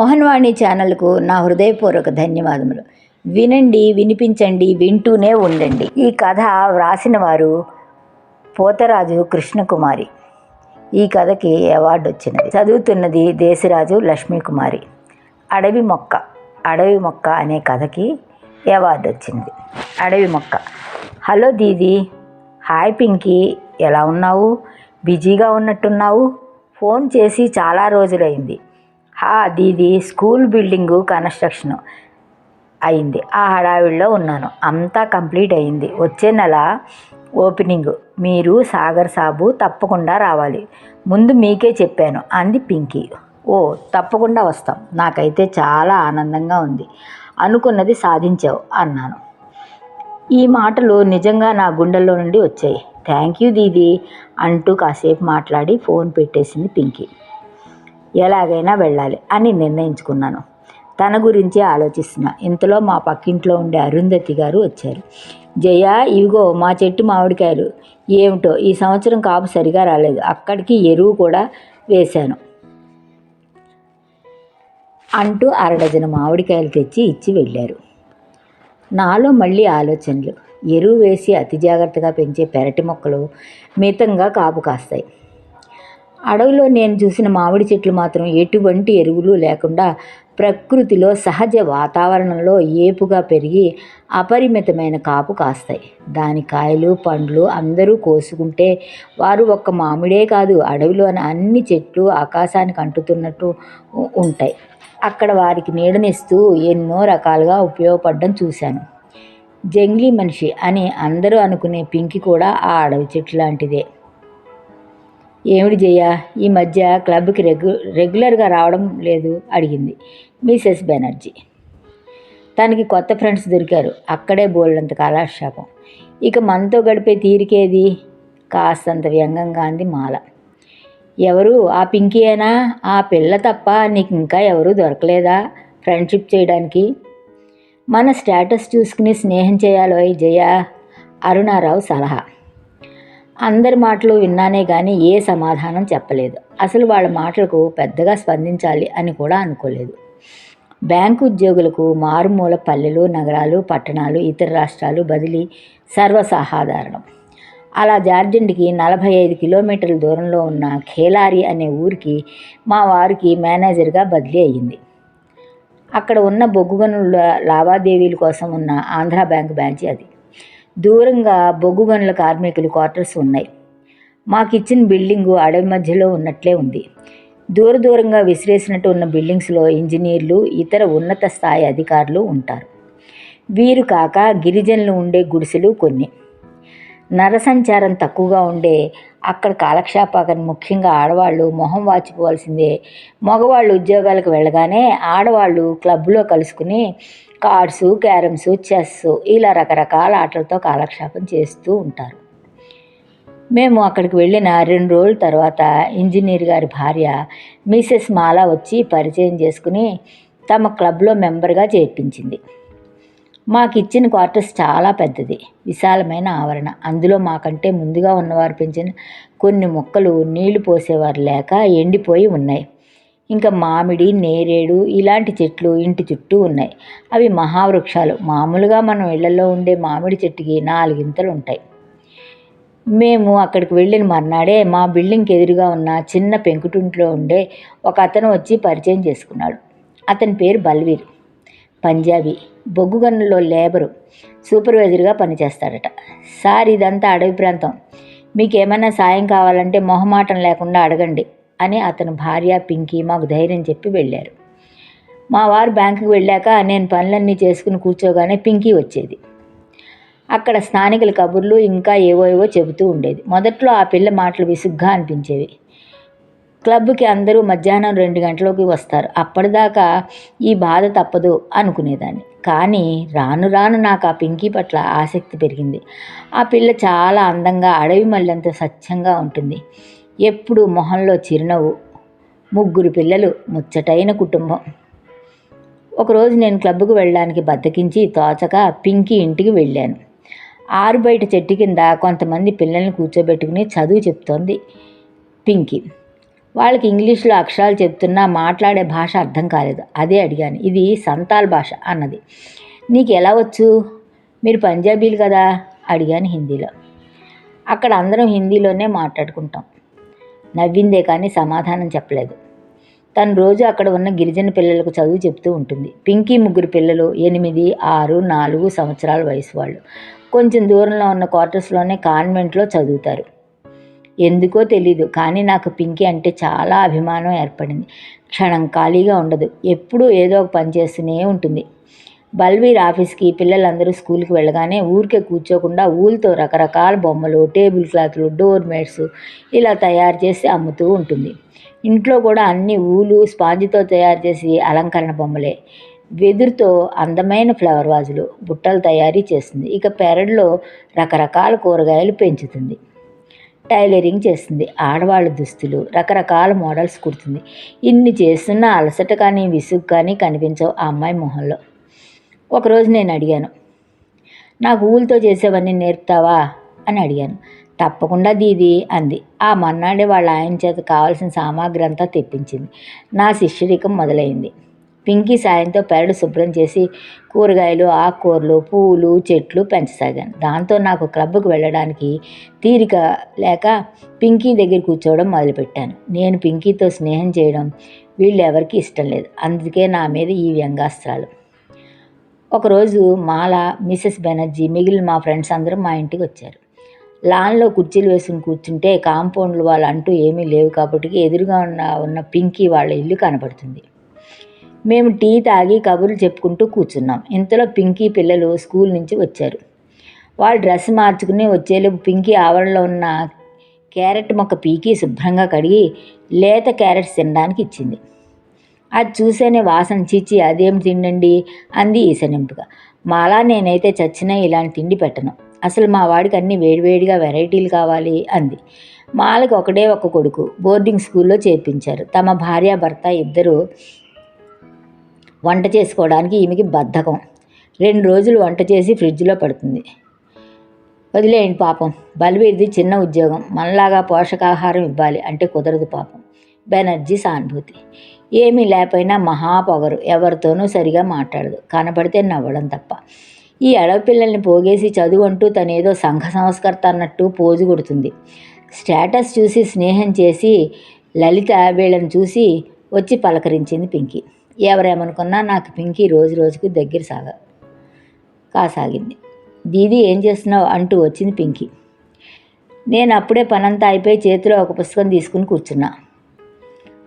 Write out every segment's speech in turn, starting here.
మోహన్వాణి ఛానల్కు నా హృదయపూర్వక ధన్యవాదములు. వినండి వినిపించండి వింటూనే ఉండండి. ఈ కథ వ్రాసిన వారు పోతరాజు కృష్ణకుమారి. ఈ కథకి అవార్డు వచ్చినది. చదువుతున్నది దేశరాజు లక్ష్మీకుమారి. అడవి మొక్క అడవి మొక్క అనే కథకి అవార్డు వచ్చింది. అడవి మొక్క. హలో దీది హాయ్ పింకీ ఎలా ఉన్నావు? బిజీగా ఉన్నట్టున్నావు? ఫోన్ చేసి చాలా రోజులైంది. హా ఇది స్కూల్ బిల్డింగు కన్స్ట్రక్షన్ అయింది. ఆ హడావిడిలో ఉన్నాను. అంతా కంప్లీట్ అయింది. వచ్చే నెల ఓపెనింగ్. మీరు సాగర్ సాబు తప్పకుండా రావాలి. ముందు మీకే చెప్పాను. అంది పింకీ. ఓ తప్పకుండా వస్తాం. నాకైతే చాలా ఆనందంగా ఉంది. అనుకున్నది సాధించావు అన్నాను. ఈ మాటలు నిజంగా నా గుండెల్లో నుండి వచ్చాయి. థ్యాంక్ యూ దీది అంటూ కాసేపు మాట్లాడి ఫోన్ పెట్టేసింది పింకీ. ఎలాగైనా వెళ్ళాలి అని నిర్ణయించుకున్నాను. తన గురించే ఆలోచిస్తున్నా. ఇంతలో మా పక్కింట్లో ఉండే అరుంధతి గారు వచ్చారు. జయ ఇవిగో మా చెట్టు మామిడికాయలు. ఏమిటో ఈ సంవత్సరం కాపు సరిగా రాలేదు. అక్కడికి ఎరువు కూడా వేశాను. అంటూ అరడజన మామిడికాయలు తెచ్చి ఇచ్చి వెళ్ళారు. నాలో మళ్ళీ ఆలోచనలు. ఎరువు వేసి అతి జాగ్రత్తగా పెంచే పెరటి మొక్కలు మితంగా కాపు కాస్తాయి. అడవిలో నేను చూసిన మామిడి చెట్లు మాత్రం ఎటువంటి ఎరువులు లేకుండా ప్రకృతిలో సహజ వాతావరణంలో ఏపుగా పెరిగి అపరిమితమైన కాపు కాస్తాయి. దాని కాయలు పండ్లు అందరూ కోసుకుంటే వారు ఒక్క మామిడే కాదు అడవిలోని అన్ని చెట్లు ఆకాశానికి అంటుతున్నట్టు ఉంటాయి. అక్కడ వారికి నీడనిస్తూ ఎన్నో రకాలుగా ఉపయోగపడడం చూశాను. జంగ్లీ మనిషి అని అందరూ అనుకునే పింకి కూడా ఆ అడవి చెట్టు లాంటిదే. ఏమిటి జయ? ఈ మధ్య క్లబ్కి రెగ్యు రెగ్యులర్గా రావడం లేదు అడిగింది మిసెస్ బెనర్జీ. తనకి కొత్త ఫ్రెండ్స్ దొరికారు. అక్కడే బోల్డంత కాలక్షేపం. ఇక మనతో గడిపే తీరికేది? కాస్తంత వ్యంగంగా అంది మాల. ఎవరు? ఆ పింకీయేనా ఆ పిల్ల తప్ప నీకు ఇంకా ఎవరు దొరకలేదా ఫ్రెండ్షిప్ చేయడానికి? మన స్టేటస్ చూసుకుని స్నేహం చేయాలో జయ? అరుణారావు సలహా. అందరి మాటలు విన్నానే కానీ ఏ సమాధానం చెప్పలేదు. అసలు వాళ్ళ మాటలకు పెద్దగా స్పందించాలి అని కూడా అనుకోలేదు. బ్యాంకు ఉద్యోగులకు మారుమూల పల్లెలు నగరాలు పట్టణాలు ఇతర రాష్ట్రాలు బదిలీ సర్వసాధారణం. అలా జార్జెంట్కి నలభై ఐదు కిలోమీటర్ల దూరంలో ఉన్న ఖేలారి అనే ఊరికి మా వారికి మేనేజర్గా బదిలీ అయ్యింది. అక్కడ ఉన్న బొగ్గు గనుల లావాదేవీల కోసం ఉన్న ఆంధ్రా బ్యాంక్ బ్రాంచి అది. దూరంగా బొగ్గు గనుల కార్మికులు క్వార్టర్స్ ఉన్నాయి. మాకు ఇచ్చిన బిల్డింగు అడవి మధ్యలో ఉన్నట్లే ఉంది. దూర దూరంగా విసిరేసినట్టు ఉన్న బిల్డింగ్స్లో ఇంజనీర్లు ఇతర ఉన్నత స్థాయి అధికారులు ఉంటారు. వీరు కాక గిరిజనులు ఉండే గుడిసెలు కొన్ని. నరసంచారం తక్కువగా ఉండే అక్కడ కాలక్షేపాకని ముఖ్యంగా ఆడవాళ్ళు మొహం వాచిపోవాల్సిందే. మగవాళ్ళు ఉద్యోగాలకు వెళ్ళగానే ఆడవాళ్ళు క్లబ్లో కలుసుకుని కార్డ్స్ క్యారమ్స్ చెస్ ఇలా రకరకాల ఆటలతో కాలక్షేపం చేస్తూ ఉంటారు. మేము అక్కడికి వెళ్ళిన రెండు రోజుల తర్వాత ఇంజనీర్ గారి భార్య మిసెస్ మాలా వచ్చి పరిచయం చేసుకుని తమ క్లబ్లో మెంబర్గా చేర్పించింది. మాకు ఇచ్చిన క్వార్టర్స్ చాలా పెద్దది విశాలమైన ఆవరణ. అందులో మాకంటే ముందుగా ఉన్నవారు పెంచిన కొన్ని మొక్కలు నీళ్ళు పోసేవారు లేక ఎండిపోయి ఉన్నాయి. ఇంకా మామిడి నేరేడు ఇలాంటి చెట్లు ఇంటి చుట్టూ ఉన్నాయి. అవి మహావృక్షాలు. మామూలుగా మనం ఇళ్ళలో ఉండే మామిడి చెట్టుకి నాలుగింతలు ఉంటాయి మేము అక్కడికి వెళ్ళిన మర్నాడే మా బిల్డింగ్కి ఎదురుగా ఉన్న చిన్న పెంకుటింట్లో ఉండే ఒక అతను వచ్చి పరిచయం చేసుకున్నాడు. అతని పేరు బల్వీర్. పంజాబీ. బొగ్గు గనుల్లో లేబరు. సూపర్వైజర్గా పనిచేస్తాడట. సార్ ఇదంతా అడవి ప్రాంతం. మీకు ఏమైనా సాయం కావాలంటే మొహమాటం లేకుండా అడగండి. అని అతని భార్య పింకీ మాకు ధైర్యం చెప్పి వెళ్ళారు. మా వారు బ్యాంకుకి వెళ్ళాక నేను పనులన్నీ చేసుకుని కూర్చోగానే పింకీ వచ్చేది. అక్కడ స్థానికుల కబుర్లు ఇంకా ఏవో ఏవో చెబుతూ ఉండేది. మొదట్లో ఆ పిల్ల మాటలు విసుగ్గా అనిపించేవి. క్లబ్కి అందరూ మధ్యాహ్నం రెండు గంటలోకి వస్తారు. అప్పటిదాకా ఈ బాధ తప్పదు అనుకునేదాన్ని. కానీ రాను రాను నాకు ఆ పింకీ పట్ల ఆసక్తి పెరిగింది. ఆ పిల్ల చాలా అందంగా అడవి మళ్ళంత స్వచ్ఛంగా ఉంటుంది. ఎప్పుడు మొహంలో చిరునవ్వు. ముగ్గురు పిల్లలు ముచ్చటైన కుటుంబం. ఒకరోజు నేను క్లబ్కు వెళ్ళడానికి బద్దకించి తోచక పింకీ ఇంటికి వెళ్ళాను. ఆరు బయట చెట్టు కింద కొంతమంది పిల్లల్ని కూర్చోబెట్టుకుని చదువు చెప్తోంది పింకీ. వాళ్ళకి ఇంగ్లీష్లో అక్షరాలు చెప్తున్నా మాట్లాడే భాష అర్థం కాలేదు. అదే అడిగాను. ఇది సంతాల్ భాష అన్నది. నీకు ఎలా వచ్చు? మీరు పంజాబీలు కదా? అడిగాను హిందీలో. అక్కడ అందరం హిందీలోనే మాట్లాడుకుంటాం. నవ్విందే కానీ సమాధానం చెప్పలేదు. తను రోజు అక్కడ ఉన్న గిరిజన పిల్లలకు చదువు చెప్తూ ఉంటుంది. పింకీ ముగ్గురు పిల్లలు ఎనిమిది ఆరు నాలుగు సంవత్సరాల వయసు వాళ్ళు. కొంచెం దూరంలో ఉన్న క్వార్టర్స్లోనే కాన్వెంట్లో చదువుతారు. ఎందుకో తెలీదు కానీ నాకు పింకీ అంటే చాలా అభిమానం ఏర్పడింది. క్షణం ఖాళీగా ఉండదు. ఎప్పుడూ ఏదో ఒక పని చేస్తూనే ఉంటుంది. బల్వీర్ ఆఫీస్కి పిల్లలందరూ స్కూల్కి వెళ్ళగానే ఊరికే కూర్చోకుండా ఊళ్ళతో రకరకాల బొమ్మలు టేబుల్ క్లాత్లు డోర్ మేట్స్ ఇలా తయారు చేసి అమ్ముతూ ఉంటుంది. ఇంట్లో కూడా అన్ని ఊలు స్పాంజితో తయారు చేసి అలంకరణ బొమ్మలే. వెదురుతో అందమైన ఫ్లవర్ వాజులు బుట్టలు తయారీ చేస్తుంది. ఇక పెరడులో రకరకాల కూరగాయలు పెంచుతుంది. టైలరింగ్ చేస్తుంది. ఆడవాళ్ళ దుస్తులు రకరకాల మోడల్స్ కుడుతుంది. ఇన్ని చేస్తున్న అలసట కానీ విసుగు కానీ కనిపించవు ఆ అమ్మాయి మొహంలో. ఒకరోజు నేను అడిగాను నాకు ఊళ్ళతో చేసేవన్నీ నేర్పుతావా? అని అడిగాను. తప్పకుండా దీది అంది. ఆ మన్నాడే వాళ్ళ ఆయన చేత కావాల్సిన సామాగ్రి అంతా తెప్పించింది. నా శిష్యరికం మొదలైంది. పింకీ సాయంతో పెరడు శుభ్రం చేసి కూరగాయలు ఆకుకూరలు పూలు చెట్లు పెంచసాగాను. దాంతో నాకు క్లబ్కు వెళ్ళడానికి తీరిక లేక పింకీ దగ్గర కూర్చోవడం మొదలుపెట్టాను. నేను పింకీతో స్నేహం చేయడం వీళ్ళు ఎవరికి ఇష్టం లేదు. అందుకే నా మీద ఈ వ్యంగాస్త్రాలు. ఒకరోజు మాల మిసెస్ బెనర్జీ మిగిలిన మా ఫ్రెండ్స్ అందరూ మా ఇంటికి వచ్చారు. లాన్లో కుర్చీలు వేసుకుని కూర్చుంటే కాంపౌండ్లు వాళ్ళు అంటూ ఏమీ లేవు కాబట్టి ఎదురుగా ఉన్న ఉన్న పింకీ వాళ్ళ ఇల్లు కనబడుతుంది. మేము టీ తాగి కబుర్లు చెప్పుకుంటూ కూర్చున్నాం. ఇంతలో పింకీ పిల్లలు స్కూల్ నుంచి వచ్చారు. వాళ్ళు డ్రెస్ మార్చుకుని వచ్చేలోపు పింకీ ఆవరణలో ఉన్న క్యారెట్ మొక్క పీకి శుభ్రంగా కడిగి లేత క్యారెట్స్ తినడానికి ఇచ్చింది. అది చూసేనే వాసన చీచి అదేం తిండండి అంది ఈసనింపుగా మాలా నేనైతే చచ్చినా ఇలాంటి తిండి పెట్టను. అసలు మా వాడికి అన్ని వేడివేడిగా వెరైటీలు కావాలి అంది. మాలకి ఒకడే ఒక కొడుకు బోర్డింగ్ స్కూల్లో చేర్పించారు. తమ భార్య భర్త ఇద్దరు వంట చేసుకోవడానికి ఈమెకి బద్ధకం. రెండు రోజులు వంట చేసి ఫ్రిడ్జ్లో పడుతుంది. వదిలేయండి పాపం. బలివీరిది చిన్న ఉద్యోగం. మనలాగా పోషకాహారం ఇవ్వాలి అంటే కుదరదు పాపం. బెనర్జీ సానుభూతి. ఏమీ లేకపోయినా మహాపొగరు ఎవరితోనూ సరిగా మాట్లాడదు. కనపడితే నవ్వడం తప్ప. ఈ అడవిపిల్లల్ని పోగేసి చదువు అంటూ తనేదో సంఘ సంస్కర్త అన్నట్టు పోజు కొడుతుంది. స్టేటస్ చూసి స్నేహం చేసి లలిత వీళ్ళని చూసి వచ్చి పలకరించింది పింకీ. ఎవరేమనుకున్నా నాకు పింకీ రోజు రోజుకు దగ్గర సాగ కాసాగింది. దీదీ ఏం చేస్తున్నావు అంటూ వచ్చింది పింకీ. నేను అప్పుడే పనంతా అయిపోయి చేతిలో ఒక పుస్తకం తీసుకుని కూర్చున్నా.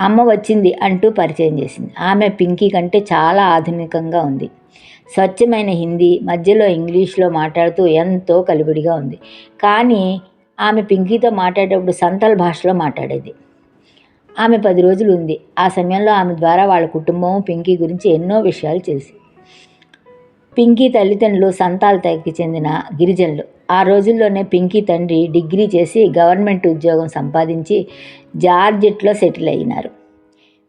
అమ్మ వచ్చింది అంటూ పరిచయం చేసింది. ఆమె పింకీ కంటే చాలా ఆధునికంగా ఉంది. స్వచ్ఛమైన హిందీ మధ్యలో ఇంగ్లీష్లో మాట్లాడుతూ ఎంతో కలిబిడిగా ఉంది. కానీ ఆమె పింకీతో మాట్లాడేటప్పుడు సంతల్ భాషలో మాట్లాడేది. ఆమె పది రోజులు ఉంది. ఆ సమయంలో ఆమె ద్వారా వాళ్ళ కుటుంబం పింకీ గురించి ఎన్నో విషయాలు తెలిసి. పింకీ తల్లిదండ్రులు సంతాల్ తెగకి చెందిన గిరిజనులు. ఆ రోజుల్లోనే పింకీ తండ్రి డిగ్రీ చేసి గవర్నమెంట్ ఉద్యోగం సంపాదించి జార్జెట్లో సెటిల్ అయినారు.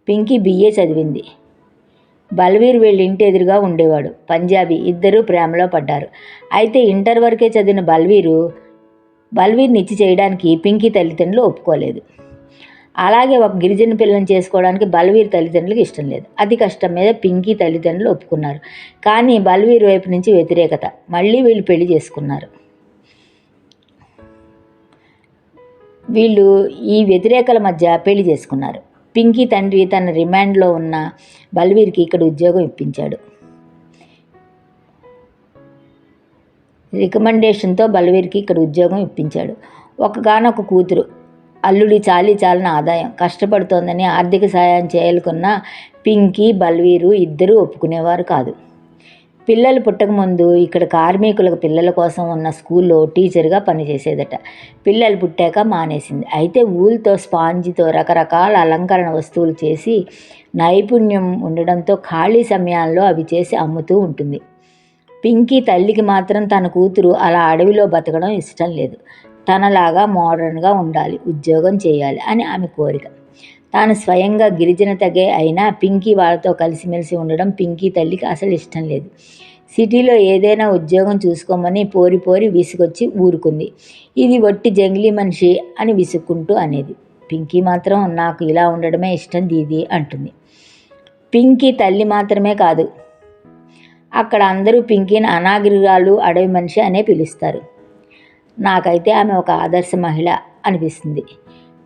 పింకీ బిఏ చదివింది. బల్వీర్ వీళ్ళ ఇంటి ఎదురుగా ఉండేవాడు. పంజాబీ. ఇద్దరూ ప్రేమలో పడ్డారు. అయితే ఇంటర్ వరకే చదివిన బల్వీరు బల్వీర్ని ఇచ్చి చేయడానికి పింకీ తల్లిదండ్రులు ఒప్పుకోలేదు. అలాగే ఒక గిరిజన పిల్లని చేసుకోవడానికి బల్వీర్ తల్లిదండ్రులకు ఇష్టం లేదు. అతి కష్టం మీద పింకీ తల్లిదండ్రులు ఒప్పుకున్నారు. కానీ బల్వీర్ వైపు నుంచి వ్యతిరేకత. మళ్ళీ వీళ్ళు పెళ్ళి చేసుకున్నారు. వీళ్ళు ఈ వ్యతిరేకల మధ్య పెళ్ళి చేసుకున్నారు. పింకీ తండ్రి తన రిమాండ్లో ఉన్న బల్వీర్కి ఇక్కడ ఉద్యోగం ఇప్పించాడు. రికమెండేషన్తో బల్వీర్కి ఇక్కడ ఉద్యోగం ఇప్పించాడు. ఒకగానొక కూతురు అల్లుడి చాలీ చాలిన ఆదాయం. కష్టపడుతోందని ఆర్థిక సాయం చేయాలనుకున్న పింకీ బల్వీరు ఇద్దరూ ఒప్పుకునేవారు కాదు. పిల్లలు పుట్టకముందు ఇక్కడ కార్మికులకు పిల్లల కోసం ఉన్న స్కూల్లో టీచర్గా పనిచేసేదట. పిల్లలు పుట్టాక మానేసింది. అయితే ఊలుతో స్పాంజితో రకరకాల అలంకరణ వస్తువులు చేసి నైపుణ్యం ఉండడంతో ఖాళీ సమయాల్లో అవి చేసి అమ్ముతూ ఉంటుంది. పింకీ తల్లికి మాత్రం తన కూతురు అలా అడవిలో బతకడం ఇష్టం లేదు. తనలాగా మోడర్న్గా ఉండాలి ఉద్యోగం చేయాలి అని ఆమె కోరిక. తాను స్వయంగా గిరిజన తగే అయినా పింకీ వాళ్ళతో కలిసిమెలిసి ఉండడం పింకీ తల్లికి అసలు ఇష్టం లేదు. సిటీలో ఏదైనా ఉద్యోగం చూసుకోమని పోరి పోరి విసుగొచ్చి ఊరుకుంది. ఇది వట్టి జంగిలీ మనిషి అని విసుక్కుంటూ అనేది. పింకీ మాత్రం నాకు ఇలా ఉండడమే ఇష్టం దీది అంటుంది. పింకీ తల్లి మాత్రమే కాదు. అక్కడ అందరూ పింకీని అనాగరిరాలు అడవి మనిషి అనే పిలుస్తారు. నాకైతే ఆమె ఒక ఆదర్శ మహిళ అనిపిస్తుంది.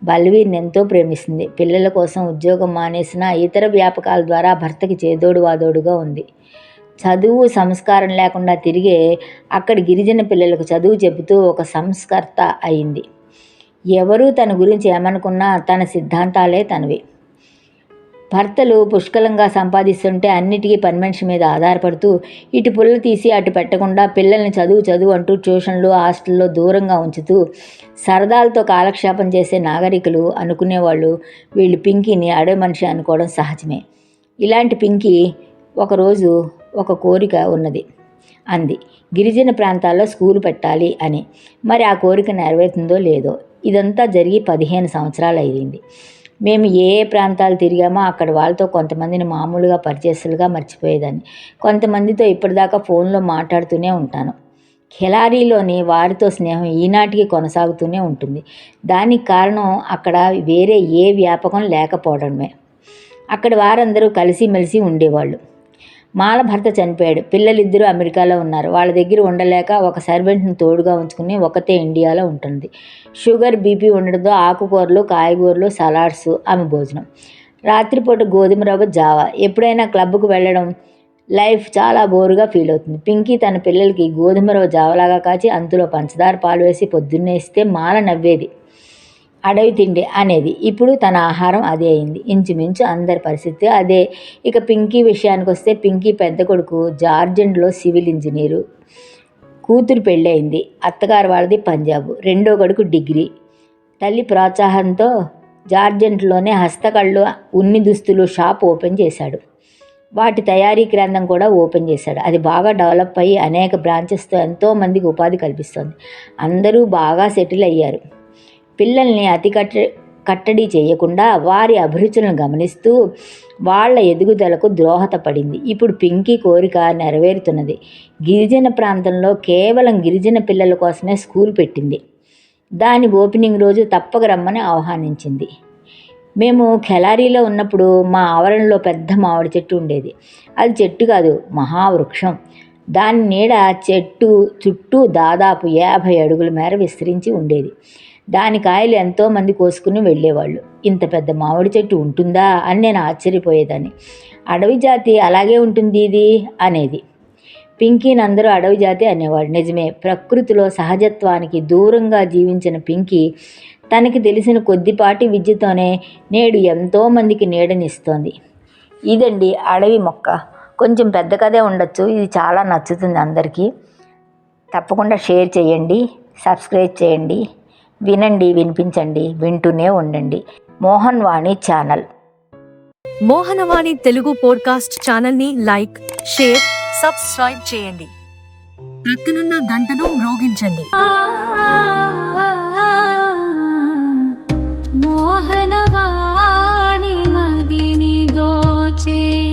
బల్వీర్ని ఎంతో ప్రేమిస్తుంది. పిల్లల కోసం ఉద్యోగం మానేసిన ఇతర వ్యాపకాల ద్వారా భర్తకి చేదోడు వాదోడుగా ఉంది. చదువు సంస్కారం లేకుండా తిరిగే అక్కడి గిరిజన పిల్లలకు చదువు చెబుతూ ఒక సంస్కర్త అయింది. ఎవరూ తన గురించి ఏమనుకున్నా తన సిద్ధాంతాలే తనవి. భర్తలు పుష్కలంగా సంపాదిస్తుంటే అన్నిటికీ పని మనిషి మీద ఆధారపడుతూ ఇటు పుల్ల తీసి అటు పెట్టకుండా పిల్లల్ని చదువు చదువు అంటూ ట్యూషన్లు హాస్టల్లో దూరంగా ఉంచుతూ సరదాలతో కాలక్షేపం చేసే నాగరికులు అనుకునేవాళ్ళు వీళ్ళు పింకీని అడవి మనిషి అనుకోవడం సహజమే. ఇలాంటి పింకీ ఒకరోజు ఒక కోరిక ఉన్నది. అంది గిరిజన ప్రాంతాల్లో స్కూలు పెట్టాలి అని. మరి ఆ కోరిక నెరవేరుతుందో లేదో? ఇదంతా జరిగి పదిహేను సంవత్సరాలు అయింది మేము ఏ ఏ ప్రాంతాలు తిరిగామో అక్కడ వాళ్ళతో కొంతమందిని మామూలుగా పరిచయస్తులుగా మర్చిపోయేదాన్ని. కొంతమందితో ఇప్పటిదాకా ఫోన్లో మాట్లాడుతూనే ఉంటాను. ఖిలారీలోని వారితో స్నేహం ఈనాటికి కొనసాగుతూనే ఉంటుంది. దానికి కారణం అక్కడ వేరే ఏ వ్యాపకం లేకపోవడమే. అక్కడ వారందరూ కలిసిమెలిసి ఉండేవాళ్ళు. మాల భర్త చనిపోయాడు. పిల్లలిద్దరూ అమెరికాలో ఉన్నారు. వాళ్ళ దగ్గర ఉండలేక ఒక సర్వెంట్ని తోడుగా ఉంచుకుని ఒకతే ఇండియాలో ఉంటుంది. షుగర్ బీపీ ఉండడంతో ఆకుకూరలు కాయగూరలు సలాడ్స్ ఆమె భోజనం. రాత్రిపూట గోధుమ రవ్వ జావా. ఎప్పుడైనా క్లబ్కు వెళ్ళడం లైఫ్ చాలా బోరుగా ఫీల్ అవుతుంది. పింకీ తన పిల్లలకి గోధుమ రవ్వ జావలాగా కాచి అందులో పంచదార పాలు వేసి పొద్దున్నే ఇస్తే మాల నవ్వేది. అడవి తిండి అనేది. ఇప్పుడు తన ఆహారం అదే అయింది. ఇంచుమించు అందరి పరిస్థితి అదే. ఇక పింకీ విషయానికి వస్తే పింకీ పెద్ద కొడుకు జార్జెంట్లో సివిల్ ఇంజనీరు కూతురు పెళ్ళయింది. అత్తగారు వాళ్ళది పంజాబ్. రెండో కొడుకు డిగ్రీ. తల్లి ప్రోత్సాహంతో జార్జెంట్లోనే హస్తకళ్ళు ఉన్ని దుస్తులు షాప్ ఓపెన్ చేశాడు. వాటి తయారీ కేంద్రం కూడా ఓపెన్ చేశాడు. అది బాగా డెవలప్ అయ్యి అనేక బ్రాంచెస్తో ఎంతోమందికి ఉపాధి కల్పిస్తోంది. అందరూ బాగా సెటిల్ అయ్యారు. పిల్లల్ని అతి కట్ట కట్టడి చేయకుండా వారి అభిరుచులను గమనిస్తూ వాళ్ళ ఎదుగుదలకు ద్రోహతపడింది. ఇప్పుడు పింకీ కోరిక నెరవేరుతున్నది. గిరిజన ప్రాంతంలో కేవలం గిరిజన పిల్లల కోసమే స్కూల్ పెట్టింది. దాని ఓపెనింగ్ రోజు తప్పక రమ్మని ఆహ్వానించింది. మేము ఖెలారీలో ఉన్నప్పుడు మా ఆవరణలో పెద్ద మామిడి చెట్టు ఉండేది. అది చెట్టు కాదు మహావృక్షం. దాని నీడ చెట్టు చుట్టూ దాదాపు యాభై అడుగుల మేర విస్తరించి ఉండేది. దాని కాయలు ఎంతోమంది కోసుకుని వెళ్ళేవాళ్ళు. ఇంత పెద్ద మామిడి చెట్టు ఉంటుందా అని నేను ఆశ్చర్యపోయేదాన్ని. అడవి జాతి అలాగే ఉంటుంది ఇది అనేది. పింకీని అందరూ అడవి జాతి అనేవాడు నిజమే ప్రకృతిలో సహజత్వానికి దూరంగా జీవించిన పింకీ తనకి తెలిసిన కొద్దిపాటి విద్యతోనే నేడు ఎంతోమందికి నీడనిస్తోంది. ఇదండి అడవి మొక్క. కొంచెం పెద్ద కథే ఉండొచ్చు. ఇది చాలా నచ్చుతుంది అందరికీ. తప్పకుండా షేర్ చేయండి. సబ్స్క్రైబ్ చేయండి. వినండి వినిపించండి వింటూనే ఉండండి. మోహన్ వాణి ఛానల్. మోహనవాణి తెలుగు పోడ్కాస్ట్ ఛానల్ని లైక్ షేర్ సబ్స్క్రైబ్ చేయండి. ప్రక్కనున్న గంటను మ్రోగించండి. మోహనవాణి మదిని దోచే